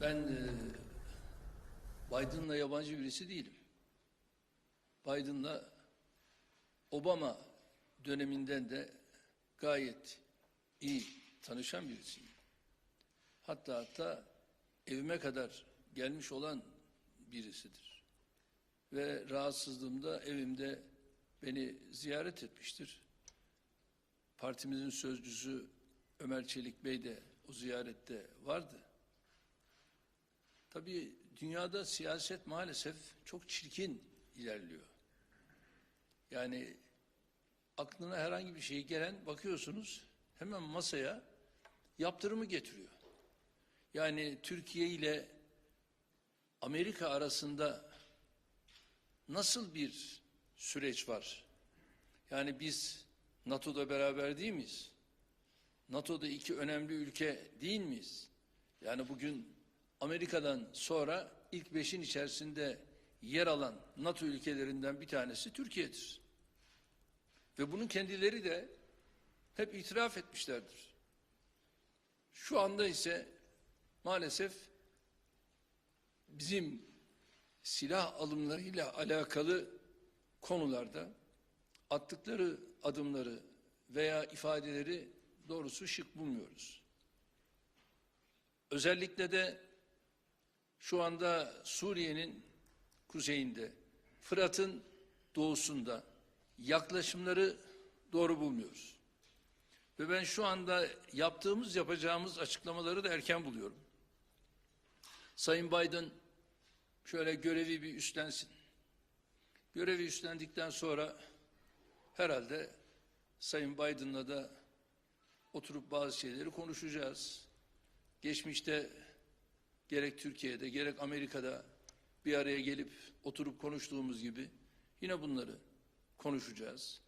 Ben e, Biden'la yabancı birisi değilim. Biden'la Obama döneminden de gayet iyi tanışan birisiyim. Hatta hatta evime kadar gelmiş olan birisidir. Ve rahatsızlığımda evimde beni ziyaret etmiştir. Partimizin sözcüsü Ömer Çelik Bey de o ziyarette vardı. Tabii dünyada siyaset maalesef çok çirkin ilerliyor. Yani aklına herhangi bir şey gelen bakıyorsunuz hemen masaya yaptırımı getiriyor. Yani Türkiye ile Amerika arasında nasıl bir süreç var? Yani biz NATO'da beraber değil miyiz? NATO'da iki önemli ülke değil miyiz? Yani bugün Amerika'dan sonra ilk beşin içerisinde yer alan NATO ülkelerinden bir tanesi Türkiye'dir. Ve bunun kendileri de hep itiraf etmişlerdir. Şu anda ise maalesef bizim silah alımlarıyla alakalı konularda attıkları adımları veya ifadeleri doğrusu şık bulmuyoruz. Özellikle de şu anda Suriye'nin kuzeyinde, Fırat'ın doğusunda yaklaşımları doğru bulmuyoruz. Ve ben şu anda yaptığımız, yapacağımız açıklamaları da erken buluyorum. Sayın Biden şöyle görevi bir üstlensin. Görevi üstlendikten sonra herhalde Sayın Biden'la da oturup bazı şeyleri konuşacağız. Geçmişte gerek Türkiye'de gerek Amerika'da bir araya gelip oturup konuştuğumuz gibi yine bunları konuşacağız.